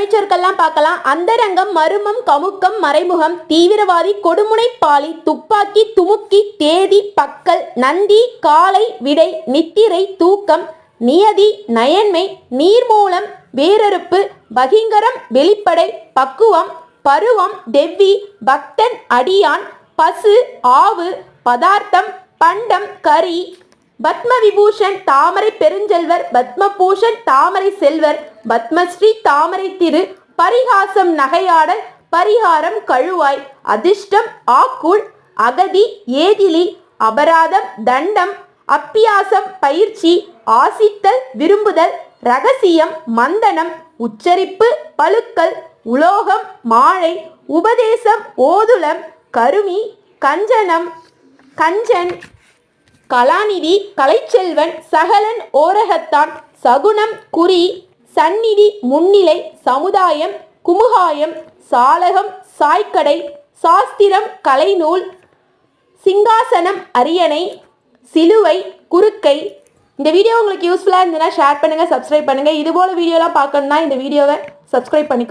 அமைச்சர்கள்லாம் பார்க்கலாம். அந்தரங்கம் மருமம் கமுக்கம் மறைமுகம் தீவிரவாதி கொடுமுனை பாலி துப்பாக்கி துமுக்கி தேதி பக்கல் நந்தி காலை விடை நித்திரை தூக்கம் நியதி நயன்மை நீர்மூலம் வேரறுப்பு பகிங்கரம் வெளிப்படை பக்குவம் பருவம் தெவ்வி பக்தன் அடியான் பசு ஆவு பதார்த்தம் பண்டம் கரி பத்ம விபூஷன் தாமரை பெருஞ்செல்வர் பத்மபூஷன் தாமரை செல்வர் பத்மஸ்ரீ தாமரை திரு பரிகாசம் நகையாடல் பரிகாரம் கழுவாய் அதிர்ஷ்டம் ஆக்குள் அகதி ஏதிலி அபராதம் தண்டம் அப்பியாசம் பயிற்சி ஆசித்தல் விரும்புதல் ரகசியம் மந்தனம் உச்சரிப்பு பழுக்கல் உலோகம் மாழை உபதேசம் ஓதுளம் கருமி கஞ்சனம் கஞ்சன் கலாநிதி கலைச்செல்வன் சகலன் ஓரகத்தான் சகுனம் குறி சந்நிதி முன்னிலை சமுதாயம் குமுகாயம் சாலகம் சாய்க்கடை சாஸ்திரம் கலைநூல் சிங்காசனம் அரியணை சிலுவை குறுக்கை. இந்த வீடியோ உங்களுக்கு யூஸ்ஃபுல்லாக இருந்ததுன்னா ஷேர் பண்ணுங்கள் சப்ஸ்கிரைப் பண்ணுங்கள் இதுபோல் வீடியோலாம் பார்க்கணுன்னா இந்த வீடியோவை சப்ஸ்கிரைப் பண்ணிக்கோ